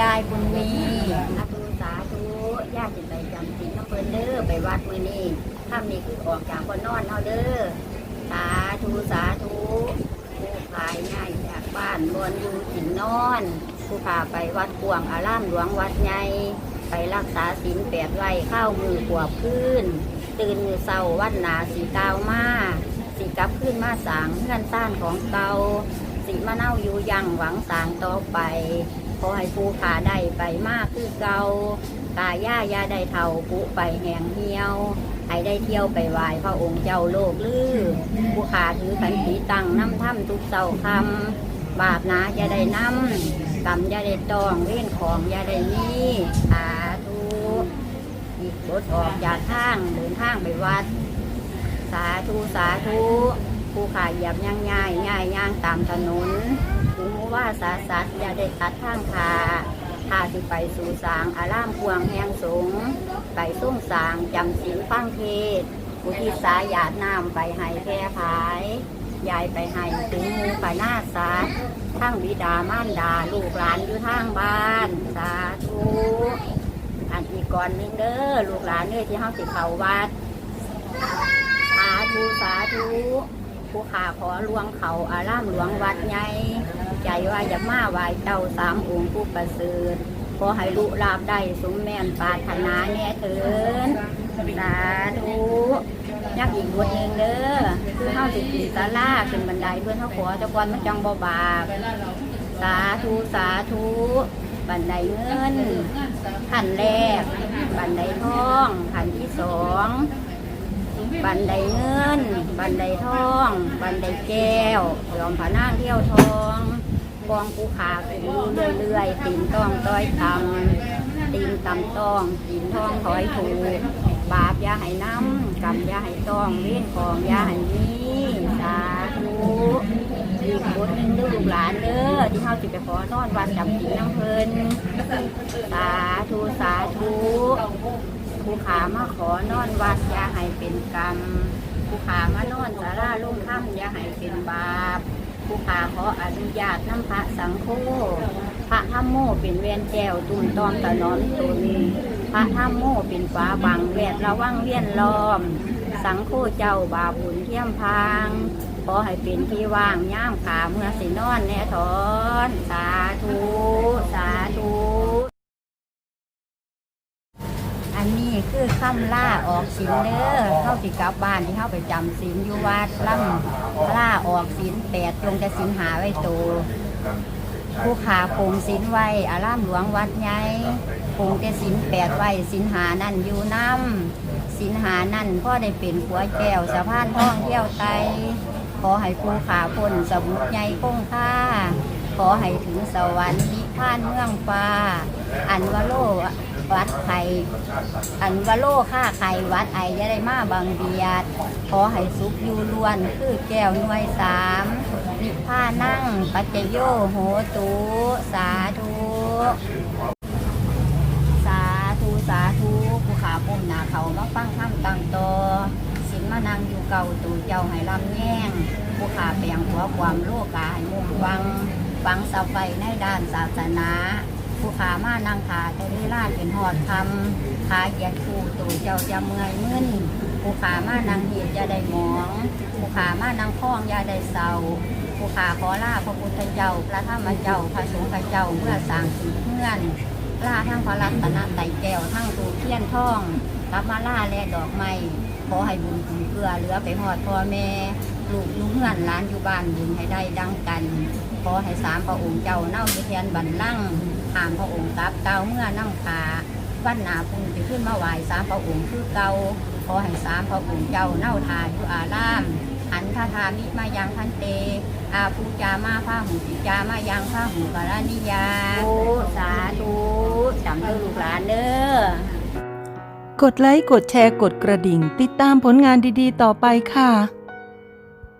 ยายบุญมีสาธุสาธุญาติไปจำศีลน้ำเพิ่นเด้อไปวัดมือนี้ค่ำนี้คือออกจากคนนอนเฮาเด้อสาธุสาธุผู้ขายง่ายจากบ้านบนอยู่กินนอน ผู้พาไปวัดกวงอารามหลวงวัดใหญ่ไปรักษาศีลแปดไว้ข้าวมือขวบขึ้น ตื่นมือเศร้าวันหนาสีกาวมาสีกับขึ้นมาสางเพื่อนซ่านของเก่าสีมะเน่าอยู่ยังหวังสางต่อไป อให้ผู้ขาได้ไปมากคือเก่ากาย่ายาได้เท่าปุไปแหงเหี่ยวให้ได้เที่ยวไปไหว้พระองค์เจ้าโลกลือผู้ขาถือขันสีตังน้ำถ้ำทุกเสาคำบาปหนาอย่าได้น้ำกรรมอย่าได้ตองเว้นของอย่าได้มีสาธุอีกรถออกจากทางเดินทางไปวัด สาธุสาธุผู้ขาเหยียบย่างง่ายง่ายย่างตามถนน ถึงว่าสาสัตว์อย่าได้ตัดทางขาถ้าสิไปสู่สางอารามพวงแหงสง ไปส่งสางจำศีลฟังเทศอุทิศสายหยาดน้ำไปให้แพร่ภายยายไปให้ถึงหมูไปหน้าสาทั้งบิดามารดาลูกหลานอยู่ทางบ้าน สาธุอันอีกก่อนหนึงเด้อลูกหลานเด้อที่เฮาสิเข้าวัดสาธุสาธุผู้ขาขอลวงเขาอารามหลวงวัดใหญ่ ใจว่าจะมาไหวเจ้าสามองค์ผู้ประเสริฐขอให้ลุลาบได้สมแม่นปรารถนาแน่เถินสาธุยักอีกบทหนึ่งเด้อคือเข้าสิกีสาลาขึ้นบันไดเพื่อนเขาขอเจะกวนมันจังบ่บาปสาธุสาธุบันไดเงินขั้นแรก บันไดทองขั้นที่สองบันไดเงิน บันไดทอง บันไดแก้วยอมผานางเที่ยวทอง กองภูขาขึ้นอยู่เรื่อยๆตีนต้องต้อยตำตีนตำต้องตีนท้องถอยถูบาปยาให้น้ำกรรมยาให้ต้องเลี้ยนของยาให้มีสาธุอีกบทหนึ่งลูกหลานเด้อที่เขาจิไปขอนอนวันจำศีลน้ำเพลินสาธุสาธุผู้ขามาขอนอนวัดยาให้เป็นกรรมผู้ขามานอนสาราลุ่มค่ำยาให้เป็นบาป ผู้ขาขออนุญาตน้ำพระสังโฆพระธรรมโมเป็นเวียนแจวตุนตอมตะนอนตุนพระธรรมโมเป็นฟ้าบังแวดระวังเวียนล้อม สังโฆเจ้าบาบุญเที่ยมพางขอให้เป็นที่ว่างย่ามขาเมื่อสินอนแน่ถอน สาธุ สาธุ อันนี้ คือคำล่าออกสินเด้อเข้าสิกลับบ้านที่เข้าไปจำศีลอยู่วัดล่ำล่าออกศีลแปดจงจะศีลหาไว้โตวผู้ขาคงศีลไว้อารามหลวงวัดใหญ่คงจะศีลแปดไว้ศีลหานั่นอยู่น้ำศีลหานั่นพ่อได้เป็นขัวแก้วสะพานท่องเที่ยวไตขอให้ผู้ขาพ้นสมุทรใหญ่คงค่าขอให้ถึงสวรรค์นิพพานเมืองฟ้า อันวโล วัดไทยอันวโลค่าไข่วัดไอยะได้มาบางเบียดขอให้สุขอยู่ล้วน คือแก้วหน่วยสามนิพพานั่ง ปัจจโยโหตุ สาธุ สาธุสาธุผู้ขาปุ่มหนาเขามาฟังคำตังโตสินมานังอยู่เก่าตูเจ้าให้ลำแย่งผู้ขาเปลงหัวความโลกาให้มุ่งฟังฟังสะไฟในด้านศาสนา ผู้ขามานังขาแต่เวลาเป็นหอดคำขาเหยียดคู่ตูเจ้าจะเมื่อยมึนผู้ขามานังเหตุจะได้หมองผู้ขามานังคล้องยาได้เศร้าผู้ขาขอลาพระพุทธเจ้าพระธรรมเจ้าพระสงฆ์เจ้าเมื่อสางสีเพื่อนล่าทั้งพระรัตนไตรแก้วทั้งตูเทียนท่องกลับมาล่าและดอกไม้ขอให้บุญคุณเกลือเหลือไปหอดพ่อแม่ ลูกลูกเงื่อนหล้านอยู่บ้านบุญให้ได้ดังกัน ขอให้สามพระองค์เจ้าเน่าอยู่แทนบันลั่งหามพระองค์กลับเก่าเมื่อน้ำขาวันหนาพุ่งจะขึ้นมาไหวสามพระองค์คือเก่าขอให้สามพระองค์เจ้าเน่าทาอยู่อารามหันทาทามิมายังพันเต อาภูจามาพาหูจิจามายังพาหูกรณิยาโอสาธุจำเด้อลูกหลานเด้อกดไลค์ กดแชร์ กดกระดิ่ง ติดตามผลงานดีๆ ต่อไปค่ะ